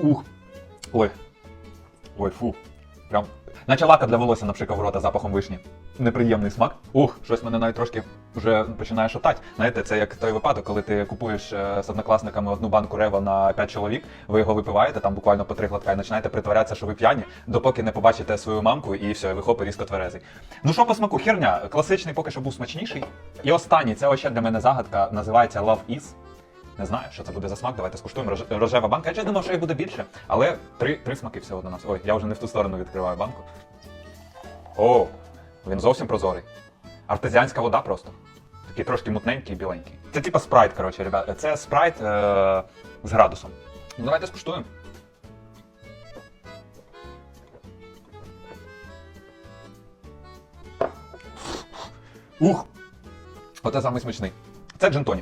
Ух. Ой. Ой, фу. Прям. Наче лака для волосся, наприклад, в рота запахом вишні. Неприємний смак. Ух, щось мене навіть трошки вже починає шатати. Знаєте, це як той випадок, коли ти купуєш е, з однокласниками одну банку рева на 5 чоловік, ви його випиваєте, там буквально по три глотка, і починаєте притворятися, що ви п'яні, допоки не побачите свою мамку, і все, і хоп, різко тверезий. Ну що по смаку? Херня, класичний поки що був смачніший. І останній, це ще для мене загадка, називається Love Is. Не знаю, що це буде за смак. Давайте скуштуємо. Рож- Рожева банка. Я ще думав, що їх буде більше, але три, три смаки всього до нас. Ой, я вже не в ту сторону відкриваю банку. О, він зовсім прозорий. Артезіанська вода просто. Такий трошки мутненький, і біленький. Це типа спрайт, коротше, ребят. Це спрайт е- з градусом. Ну, давайте скуштуємо. Ух! Оце самий смачний. Це джин-тонік.